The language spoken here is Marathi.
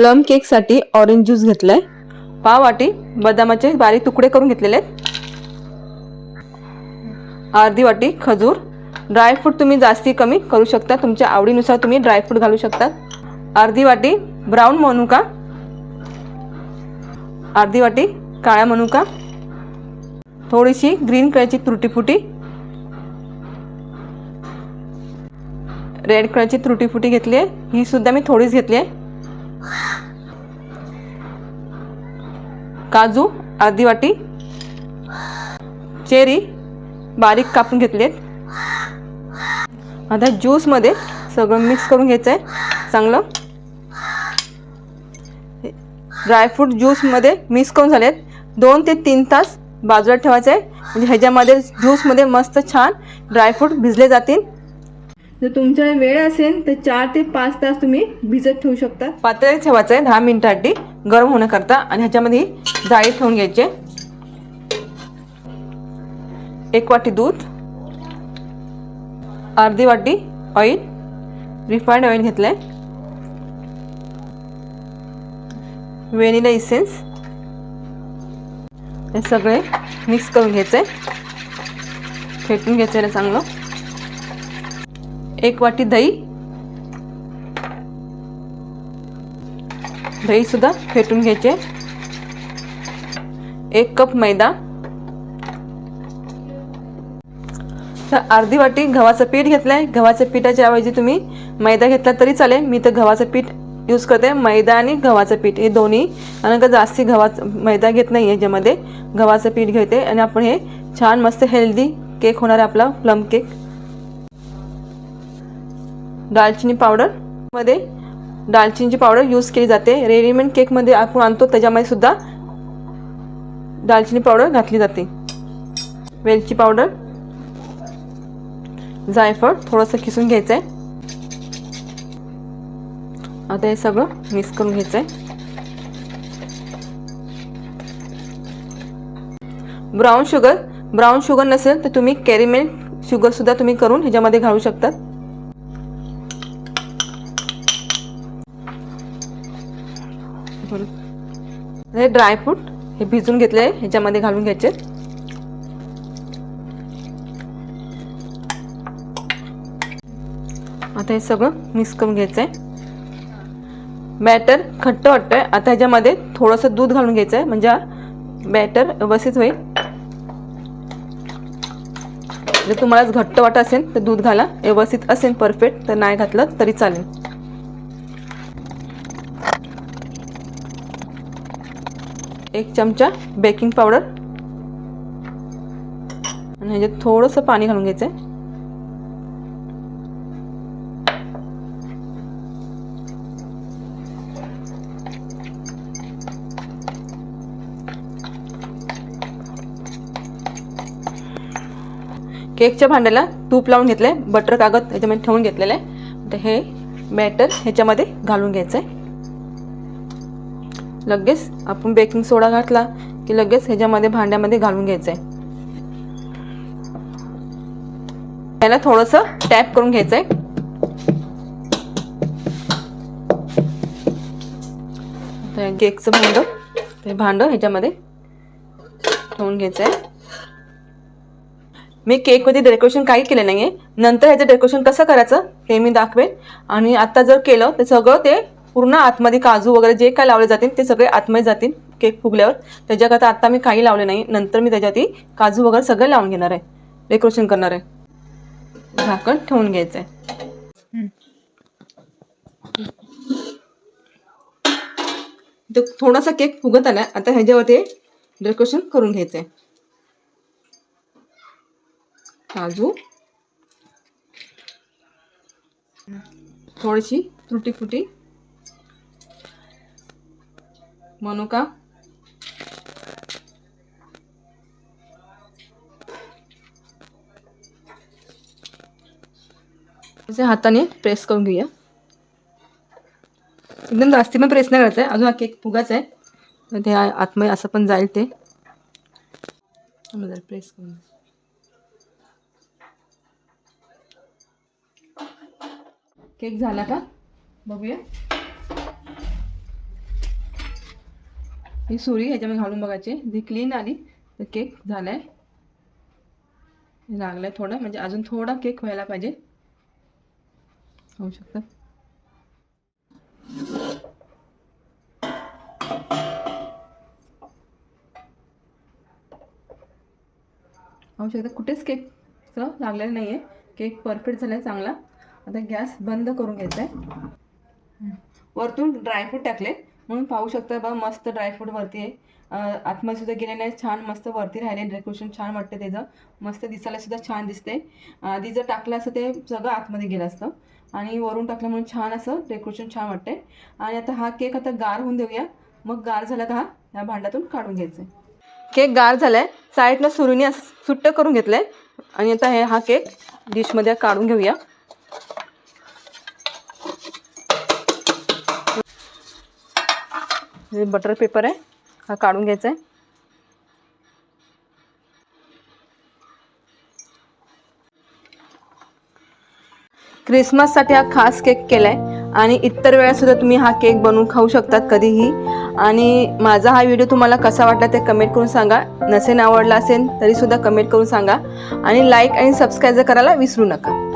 प्लम केकसाठी ऑरेंज ज्यूस घेतलाय. पाव वाटी बदामाचे बारीक तुकडे करून घेतलेले आहेत. अर्धी वाटी खजूर. ड्रायफ्रूट तुम्ही जास्ती कमी करू शकता. तुमच्या आवडीनुसार तुम्ही ड्रायफ्रूट घालू शकता अर्धी वाटी ब्राऊन मनुका. अर्धी वाटी काळ्या मनुका. थोडीशी ग्रीन कलरची त्रुटीफुटी. रेड कलरची त्रुटीफुटी घेतली आहे. ही सुद्धा मी थोडीच घेतली आहे. काजू अर्धी वाटी. चेरी बारीक कापून घेतले आहेत आता ज्यूसमध्ये सगळं मिक्स करून घ्यायचं आहे चांगलं ड्रायफ्रूट ज्यूसमध्ये मिक्स करून झालेत. दोन ते तीन तास बाजूला ठेवायचं आहे म्हणजे ह्याच्यामध्ये ज्यूसमध्ये मस्त छान ड्रायफ्रूट भिजले जातील. जर तुमच्याकडे वेळ असेल तर चार ते पाच तास तुम्ही भिजत ठेवू शकता. पातळी ठेवायचं आहे दहा मिनिटासाठी. गरम होण्याकरता आणि ह्याच्यामध्ये जाळी ठेवून घ्यायचे. एक वाटी दूध अर्धी वाटी ऑइल रिफाईंड ऑइल घेतलं आहे इसेन्स हे सगळे मिक्स करून घ्यायचं आहे फेटून घ्यायचं आहे चांगलं. एक वाटी दही. दहीसुद्धा फेटून घ्यायचे. एक कप मैदा. तर अर्धी वाटी गव्हाचं पीठ घेतलं आहे गव्हाच्या पिठाच्या ऐवजी तुम्ही मैदा घेतला तरी चालेल. मी तर गव्हाचं पीठ यूज करते. मैदा आणि गव्हाचं पीठ हे दोन्ही. आणि का जास्ती गव्हाचं मैदा घेत नाही आहे याच्यामध्ये. गव्हाचं पीठ घेते. आणि आपण हे छान मस्त हेल्दी केक होणार आहे आपला प्लम केक दालचिनी पावडरमध्ये दालचिनीची पावडर यूज केली जाते. रेडीमेड केकमध्ये आपण आणतो त्याच्यामध्ये सुद्धा दालचिनी पावडर घातली जाते. वेलची पावडर जायफळ थोडंसं खिसून घ्यायचं आहे आता हे सगळं मिक्स करून घ्यायचं आहे ब्राऊन शुगर ब्राऊन शुगर नसेल तर तुम्ही कॅरीमेल शुगरसुद्धा तुम्ही करून ह्याच्यामध्ये घालू शकतात. हे ड्रायफ्रूट हे भिजून घेतले ह्याच्यामध्ये घालून घ्यायचे. आता हे सगळं मिक्स करून घ्यायचं आहे बॅटर खट्ट वाटतं आहे आता ह्याच्यामध्ये थोडंसं दूध घालून घ्यायचं आहे म्हणजे बॅटर व्यवस्थित होईल. जर तुम्हाला घट्ट वाटत असेल तर दूध घाला. व्यवस्थित असेल परफेक्ट तर नाही घातलं तरी चालेल. एक चमचा बेकिंग पावडर आणि ह्याच्यात थोडंसं पाणी घालून घ्यायचं आहे केकच्या भांड्याला तूप लावून घेतलं आहे बटर कागद ह्याच्यामध्ये ठेवून घेतलेलं आहे. तर हे बॅटर ह्याच्यामध्ये घालून घ्यायचं आहे लगेच आपण बेकिंग सोडा घातला की लगेच ह्याच्यामध्ये भांड्यामध्ये घालून घ्यायचं आहे याला थोडंसं टॅप करून घ्यायचं आहे केकचं भांडं ते भांडं ह्याच्यामध्ये ठेवून घ्यायचं आहे मी केकमध्ये डेकोरेशन काही केलं नाही आहे नंतर ह्याचं डेकोरेशन कसं करायचं ते मी दाखवेन. आणि आता जर केलं तर सगळं ते पूर्ण आतमध्ये काजू वगैरे जे काय लावले जातील ते सगळे आतमध्ये जातील केक फुगल्यावर. त्याच्याकरता आता मी काही लावले नाही. नंतर मी त्याच्यात काजू वगैरे सगळं लावून घेणार आहे. डेकोरेशन करणार आहे. झाकण ठेवून घ्यायचं आहे तो थोडासा केक फुगत आला आता ह्याच्यावरती डेकोरेशन करून घ्यायचं आहे काजू. थोडीशी तुटी फुटी मनुका का? हाताने प्रेस करून घेऊया. एकदम जास्ती पण प्रेस नाही करायचं आहे अजून हा केक फुगाच आहे. तर ते आ- आतमध्ये असं पण जाईल ते. प्रेस करून केक झाला का? बघूया. ही सुरी ह्याच्यामध्ये घालून बघायची. जी क्लीन आली तर केक झाला आहे लागलाय थोडं म्हणजे अजून थोडा केक व्हायला पाहिजे. होऊ शकतं. होऊ शकतं. कुठेच केकचं लागलेलं नाही आहे केक परफेक्ट झाला आहे चांगला. आता गॅस बंद करून घ्यायचा आहे वरतून ड्रायफ्रूट टाकले. म्हणून पाहू शकता बा मस्त ड्रायफ्रूट वरती आहे. आतमध्ये सुद्धा गेले नाही छान मस्त वरती राहिले डेकोरेशन छान वाटतं त्याचं. मस्त दिसायला सुद्धा छान दिसते आधी जर टाकलं असतं ते सगळं आतमध्ये गेलं असतं. आणि वरून टाकलं म्हणून छान असं डेकोरेशन छान वाटते आणि आता हा केक आता गार होऊन देऊया. मग गार झाला का हा? या भांड्यातून काढून घ्यायचं केक गार झाला आहे साईडनं सुरीने असं सुट्ट करून घेतलंय. आणि आता हे हा केक डिशमध्ये काढून घेऊया. हे बटर पेपर आहे. हा काढून घ्यायचा आहे क्रिसमससाठी हा खास केक केला आहे आणि इतर वेळासुद्धा तुम्ही हा केक बनवून खाऊ शकतात कधीही. आणि माझा हा व्हिडिओ तुम्हाला कसा वाटला ते कमेंट करून सांगा. नसेन आवडला असेल तरीसुद्धा कमेंट करून सांगा. आणि लाईक आणि सबस्क्राईब करायला विसरू नका.